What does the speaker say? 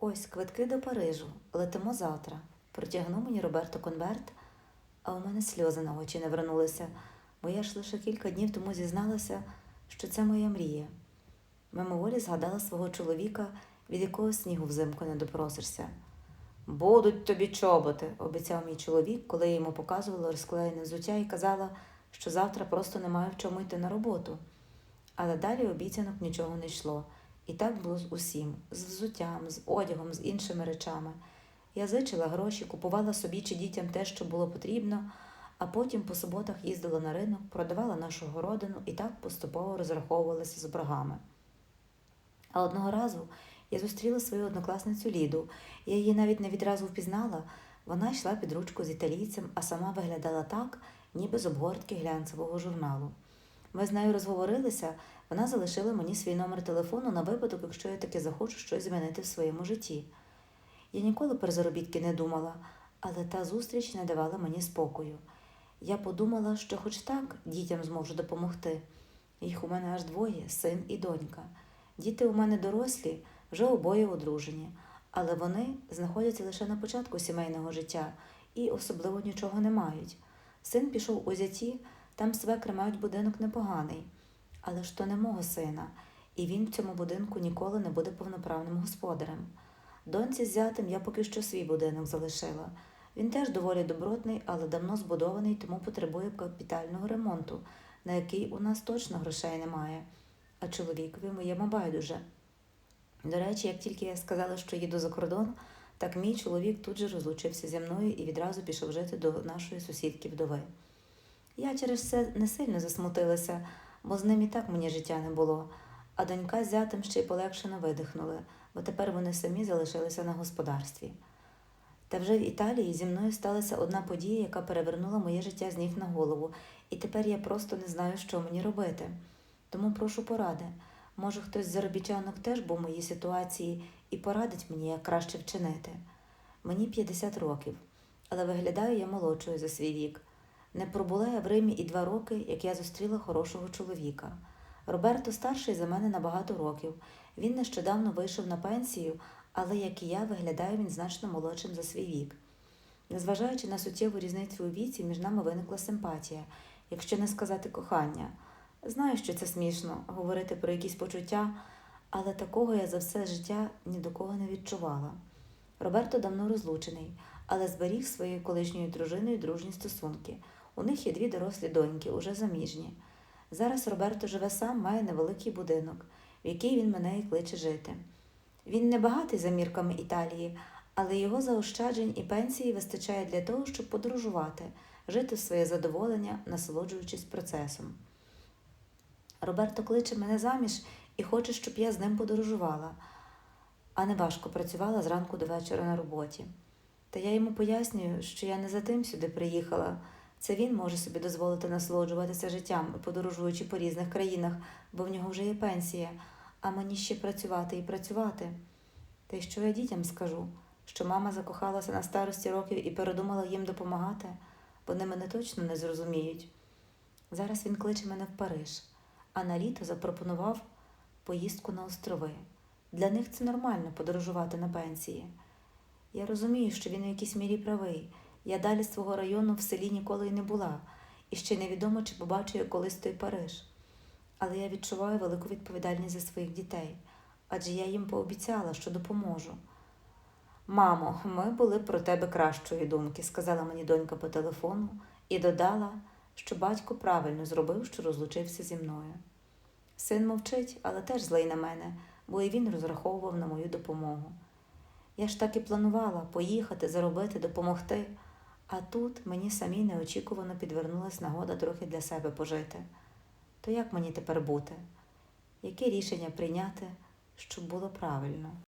Ось квитки до Парижу. Летимо завтра. Протягнув мені Роберто конверт, а у мене сльози на очі не вернулися, бо я ж лише кілька днів тому зізналася, що це моя мрія. Мимоволі згадала свого чоловіка, від якого снігу взимку не допросишся. Будуть тобі чоботи, обіцяв мій чоловік, коли я йому показувала розклеєне взуття і казала, що завтра просто не маю в чому йти на роботу. Але далі обіцянок нічого не йшло. І так було з усім: з взуттям, з одягом, з іншими речами. Я зичила гроші, купувала собі чи дітям те, що було потрібно, а потім по суботах їздила на ринок, продавала нашу городину і так поступово розраховувалася з боргами. А одного разу я зустріла свою однокласницю Ліду. Я її навіть не відразу впізнала. Вона йшла під ручку з італійцем, а сама виглядала так, ніби з обгортки глянцевого журналу. Ми з нею розговорилися, вона залишила мені свій номер телефону на випадок, якщо я таки захочу щось змінити в своєму житті. Я ніколи про заробітки не думала, але та зустріч не давала мені спокою. Я подумала, що хоч так дітям зможу допомогти. Їх у мене аж двоє син і донька. Діти у мене дорослі, вже обоє одружені, але вони знаходяться лише на початку сімейного життя і особливо нічого не мають. Син пішов у зяті, там свекри мають будинок непоганий, але ж то не мого сина, і він в цьому будинку ніколи не буде повноправним господарем. Доньці з зятем я поки що свій будинок залишила. Він теж доволі добротний, але давно збудований, тому потребує капітального ремонту, на який у нас точно грошей немає. А чоловікові моєму байдуже. До речі, як тільки я сказала, що їду за кордон, так мій чоловік тут же розлучився зі мною і відразу пішов жити до нашої сусідки вдови. Я через це не сильно засмутилася, бо з ним і так мені життя не було, а донька з зятем ще й полегшено видихнули, бо тепер вони самі залишилися на господарстві. Та вже в Італії зі мною сталася одна подія, яка перевернула моє життя з ніг на голову, і тепер я просто не знаю, що мені робити. Тому прошу поради. Може, хтось з заробітчанок теж був у моїй ситуації і порадить мені, як краще вчинити. Мені 50 років, але виглядаю я молодшою за свій вік. Не пробула я в Римі і два роки, як я зустріла хорошого чоловіка. Роберто старший за мене на багато років. Він нещодавно вийшов на пенсію, але, як і я, виглядає він значно молодшим за свій вік. Незважаючи на суттєву різницю у віці, між нами виникла симпатія, якщо не сказати кохання. Знаю, що це смішно говорити про якісь почуття, але такого я за все життя ні до кого не відчувала. Роберто давно розлучений, але зберіг своєю колишньою дружиною дружні стосунки. У них є дві дорослі доньки, уже заміжні. Зараз Роберто живе сам, має невеликий будинок, в який він мене і кличе жити. Він не багатий за мірками Італії, але його заощаджень і пенсії вистачає для того, щоб подорожувати, жити в своє задоволення, насолоджуючись процесом. Роберто кличе мене заміж і хоче, щоб я з ним подорожувала, а не важко працювала зранку до вечора на роботі. Та я йому пояснюю, що я не за тим сюди приїхала. Це він може собі дозволити насолоджуватися життям, подорожуючи по різних країнах, бо в нього вже є пенсія, а мені ще працювати і працювати. Та й що я дітям скажу? Що мама закохалася на старості років і передумала їм допомагати? Вони мене точно не зрозуміють. Зараз він кличе мене в Париж, а на літо запропонував поїздку на острови. Для них це нормально подорожувати на пенсії. Я розумію, що він у якійсь мірі правий. Я далі свого району в селі ніколи й не була, і ще невідомо, чи побачу я колись той Париж. Але я відчуваю велику відповідальність за своїх дітей, адже я їм пообіцяла, що допоможу. Мамо, ми були про тебе кращої думки, сказала мені донька по телефону і додала, що батько правильно зробив, що розлучився зі мною. Син мовчить, але теж злий на мене, бо і він розраховував на мою допомогу. Я ж так і планувала поїхати, заробити, допомогти, а тут мені самій неочікувано підвернулась нагода трохи для себе пожити. То як мені тепер бути? Яке рішення прийняти, щоб було правильно?